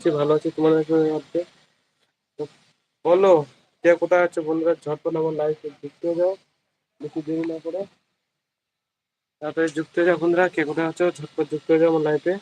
আছি ভালো আছি তোমাদের মধ্যে বলো, কে কোথায় আছে বন্ধুরা? ঝটপট আমার লাইফে যুক্ত হয়ে যাও, বেশি দেরি না করে। তারপরে যুক্ত হয়ে যাও বন্ধুরা, কে কোথায় আছো? ঝটপট যুক্ত হয়ে যাও আমার লাইফে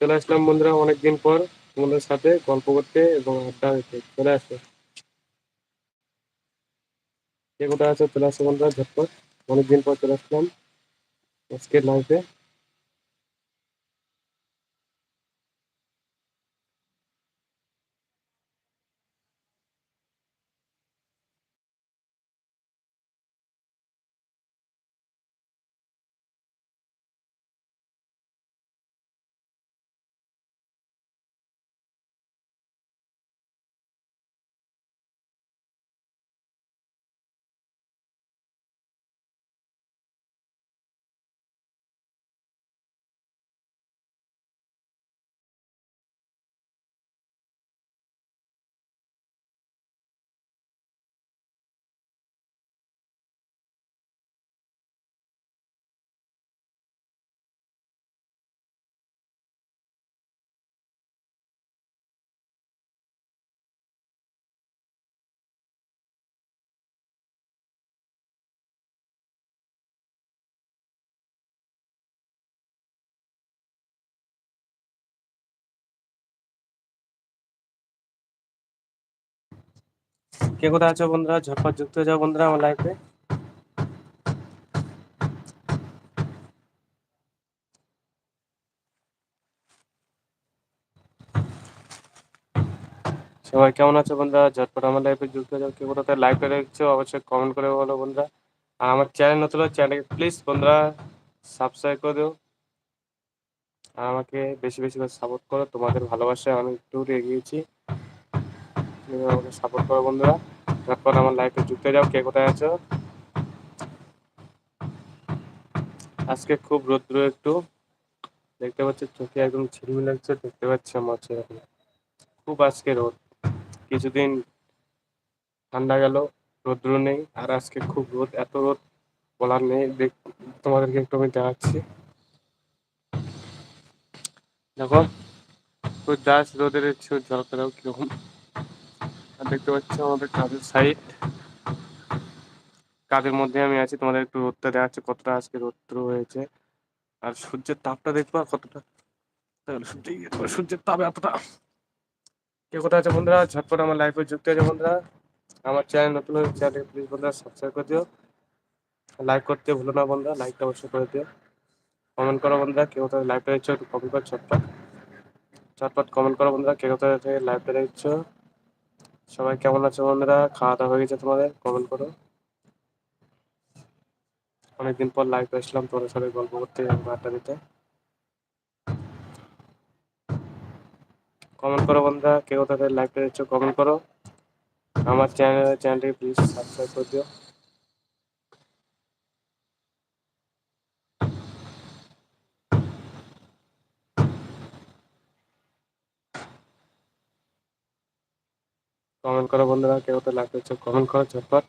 চলে আসলাম বন্ধুরা অনেকদিন পর তোমাদের সাথে গল্প করতে এবং আড্ডা দিতে। চলে আসো। কে কোথায় আছো? চলে আসো বন্ধুরা, ঝটপট। অনেকদিন পর চলে আসলাম আজকের লাইফে কে কোথায় আছো বন্ধুরা? ঝটপট যুক্ত হয়ে যাও বন্ধুরা আমার লাইফে সবাই কেমন আছো বন্ধুরা? ঝটপট আমার লাইফে যুক্ত হয়ে যাও। কে কোথায় লাইভে দেখছ, অবশ্যই কমেন্ট করে বলো বন্ধুরা। আর আমার চ্যানেল নতুন চ্যানেলকে প্লিজ বন্ধুরা সাবস্ক্রাইব করে দিও। আর আমাকে বেশি বেশি করে সাপোর্ট করো। তোমাদের ভালোবাসায় আমি একটু এগিয়েছি তুমি আমাকে সাপোর্ট করো বন্ধুরা। ঝটপট আমার লাইফে যুক্ত যাও, কে কোথায় আছো? আজকে খুব রৌদ্র একটু। দেখতে পাচ্ছি, চোখে একদম ঝিলমিল লাগছে, দেখতে পাচ্ছি আমার সেরকম খুব আজকে রোদ। কিছুদিন ঠান্ডা গেল, রৌদ্র নেই, আর আজকে খুব রোদ, এত রোদ বলার নেই। দেখ, তোমাদেরকে একটু আমি দেখাচ্ছি। দেখো তো জাস্ট রোদের জলটাও কীরকম। আর দেখতে পাচ্ছ আমাদের কাজের সাইড কাজের মধ্যে আমি আছি, তোমাদের একটু রোদটা দেখাচ্ছে কতটা আজকে রোদ্র হয়েছে। আর সূর্যের তাপটা দেখব আর কতটা সূর্যের তাপ এতটা। কে কোথায় আছে বন্ধুরা? ঝটপট আমার লাইফে যুক্ত আছে বন্ধুরা। আমার চ্যানেল নতুন চ্যানেল প্লিজ বন্ধুরা সাবস্ক্রাইব করে দিও। লাইক করতে ভুলো না বন্ধুরা লাইকটা অবশ্যই করে দিও। কমেন্ট করো বন্ধুরা কেউ কোথায় লাইভটা দেখছ একটু কমেন্ট করো ঝটপট। ঝটপট কমেন্ট করো বন্ধুরা কেউ কোথায় লাইভটা দেখছ। সবাই কেমন আছো বন্ধুরা? খাওয়া দাওয়া হয়ে গেছে তোমাদের? কমেন্ট করো। অনেকদিন পর লাইভ আসলাম, তোমাদের সাথে গল্প করতে আড্ডা দিতে। কমেন্ট করো বন্ধুরা, কেউ তাদের লাইভটা দিচ্ছ কমেন্ট করো। আমার চ্যানেল চ্যানেলটি প্লিজ সাবস্ক্রাইব করে দিও। কমেন্ট করো বন্ধুরা, কেউ তো লাইভ দিচ্ছ কমেন্ট করো ঝটপট।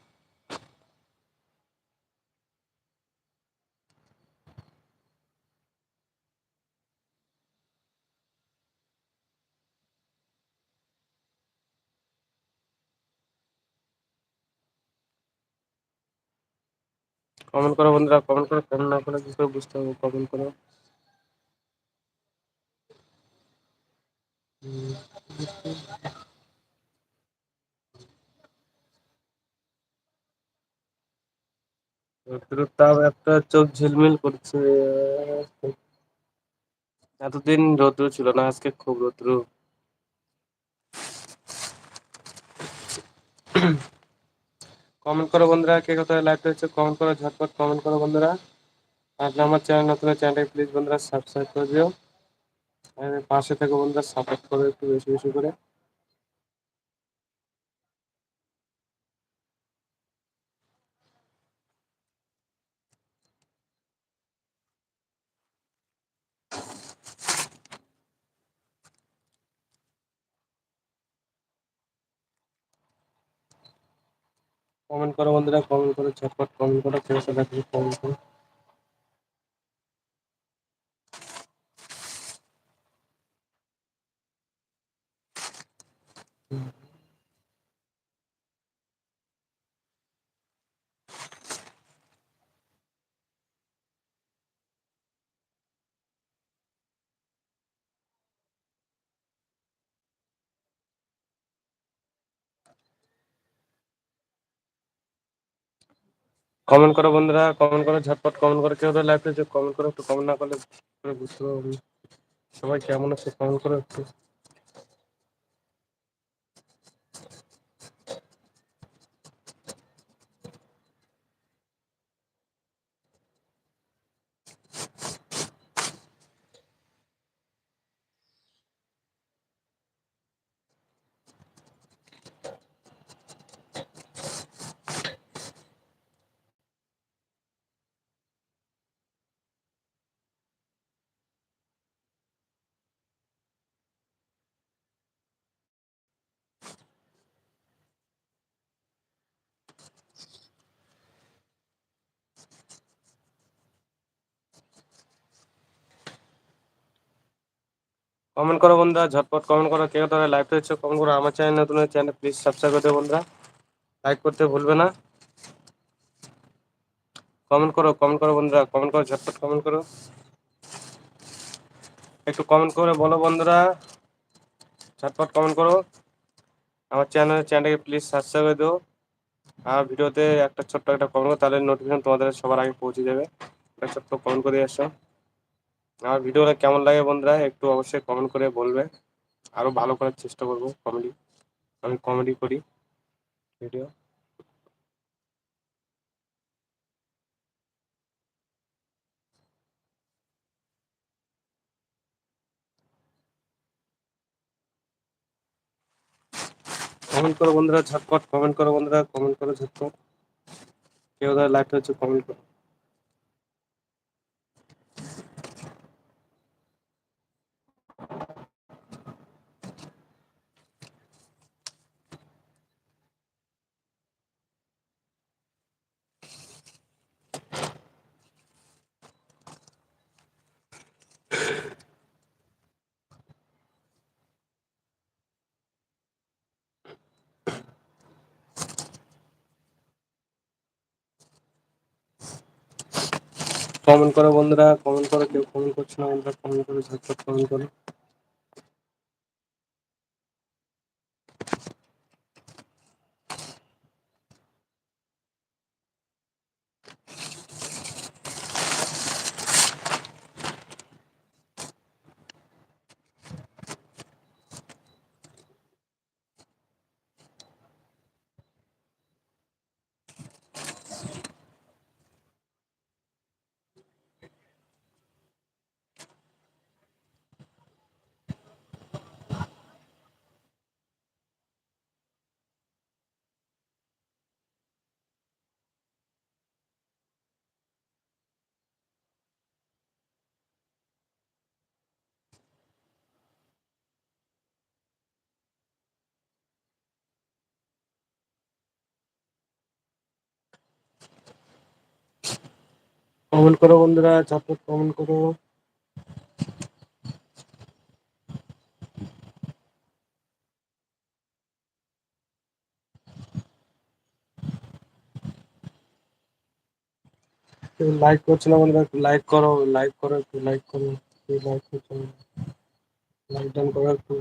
কমেন্ট করো বন্ধুরা, কমেন্ট করো কমেন্ট না করে, কি করে বুঝতে হবে, কমেন্ট করো। রোদ্দুর তাপ একটা চোখ ঝিলমিল করছে এতদিন রৌদ্র ছিল না, আজকে খুব রৌদ্র। কমেন্ট করো বন্ধুরা, কে কোথায় লাইভ হচ্ছে কমেন্ট করো, ঝটপট কমেন্ট করো বন্ধুরা। আর আমার চ্যানেল নতুন চ্যানেলটা প্লিজ বন্ধুরা সাবস্ক্রাইব করে দিও। পাশে থেকে বন্ধুরা সাপোর্ট করো একটু বেশি বেশি করে। কমেন্ট করো বন্ধুরা কমেন্ট করো ঝটপট কমেন্ট করো কেউ সাথে কমেন্ট করো। কমেন্ট করো বন্ধুরা কমেন্ট করো, ঝটপট কমেন্ট করো, কেউ লাইভ যে কমেন্ট করো, একটু কমেন্ট না করলে বুঝতে পারব। সবাই কেমন আছে কমেন্ট করো একটু। কমেন্ট করো বন্ধুরা, ঝটপট কমেন্ট করো। কেউ তারা লাইভ পেয়েছে কমেন্ট করো। আমার চ্যানেল নতুন চ্যানেল প্লিজ সাবস্ক্রাইব করে দেবো বন্ধুরা। লাইক করতে ভুলবে না। কমেন্ট করো কমেন্ট করো বন্ধুরা, কমেন্ট করো, ঝটপট কমেন্ট করো। একটু কমেন্ট করে বলো বন্ধুরা। ঝটপট কমেন্ট করো। আমার চ্যানেল চ্যানেলটাকে প্লিজ সাবস্ক্রাইব করে দিও। আর ভিডিওতে একটা ছোট্ট একটা কমেন্ট করো, তাহলে নোটিফিকেশন তোমাদের সবার আগে পৌঁছে যাবে। একটা ছোট্ট কমেন্ট করে আসো। আমার ভিডিওটা কেমন লাগে বন্ধুরা, একটু অবশ্যই কমেন্ট করে বলবে। আরও ভালো করার চেষ্টা করব কমেডি আমি কমেডি করি ভিডিও কমেন্ট করো বন্ধুরা, ঝটপট কমেন্ট করো বন্ধুরা কমেন্ট করো ঝটপট। কেউ ধর লাইভ হচ্ছে কমেন্ট করো। কমেন্ট করো বন্ধুরা কমেন্ট করো, কেউ কমেন্ট করছে না বন্ধুরা কমেন্ট করো ঝটপট কমেন্ট করো। কমেন্ট করো বন্ধুরা, ঝটপট কমেন্ট করো। লাইক করছে না বন্ধুরা, একটু লাইক করো লাইক করো, একটু লাইক করো লাইক করছে লাইক ডাউন করো, একটু।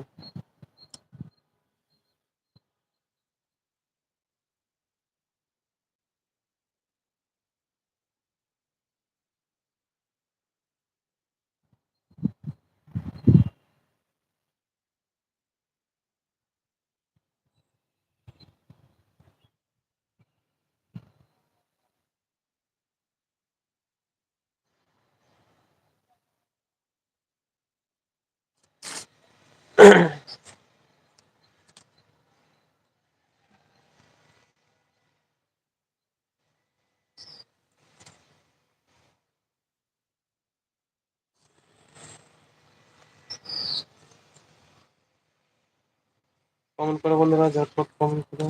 কমেন্ট করো বন্ধুরা ঝটপট কমেন্ট করো।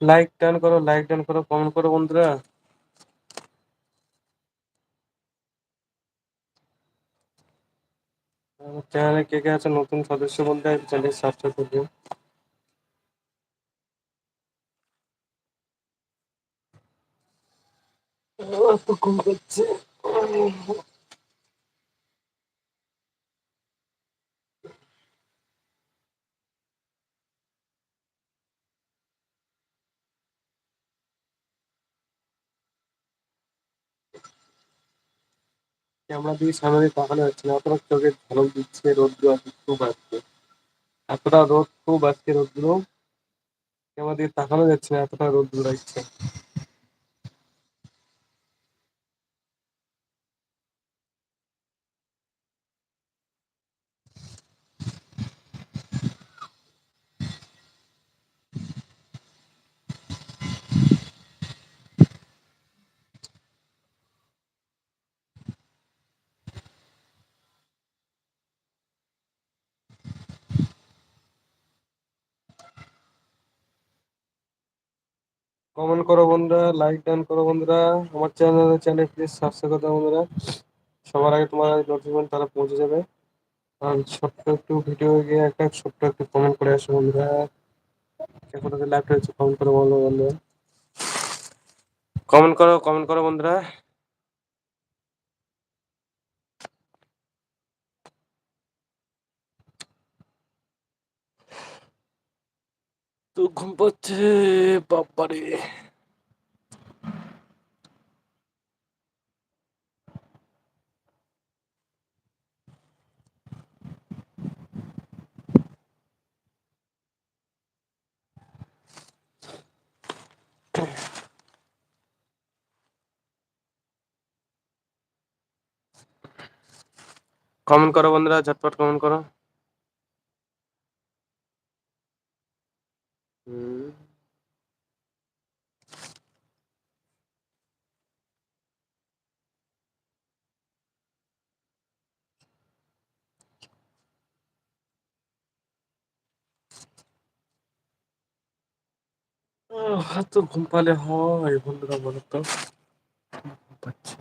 লাইক টান করো লাইক টান করো কমেন্ট করো বন্ধুরা। চ্যানেলে কে কে আছে, নতুন সদস্য বলতে চ্যানেল সাবস্ক্রাইব করে দিও। আমার তো ঘুম পাচ্ছে। ক্যামেরা দিয়ে সামনে তাকানো যাচ্ছে না। অতটা চোখের ঝলক দিচ্ছে, রোদ্র আছে, খুব আসছে এতটা রোদ, খুব আজকে রোদ্র। ক্যামেরা দিয়ে তাকানো যাচ্ছে না, এতটা রোদ্র লাগছে। কমেন্ট করো বন্ধুরা লাইক দান করো বন্ধুরা। আমার চ্যানেল চ্যানেল প্লিজ সাবস্ক্রাইব করে বন্ধুরা। সবার আগে তোমার নোটিফিকেশন তারা পৌঁছে যাবে। আর ছোট্ট একটু ভিডিও গিয়ে একটা ছোট্ট একটু কমেন্ট করে আসো বন্ধুরা। এখন লাইভ হচ্ছে কমেন্ট করো বলো বন্ধুরা। কমেন্ট করো কমেন্ট করো বন্ধুরা। ঘুম পাচ্ছে বাবারে কমেন্ট করো বন্ধুরা ঝটপট কমেন্ট করো। আহ, এত ঘুম পালে হয় বন্ধুরা বলো তো ঘুম পাচ্ছে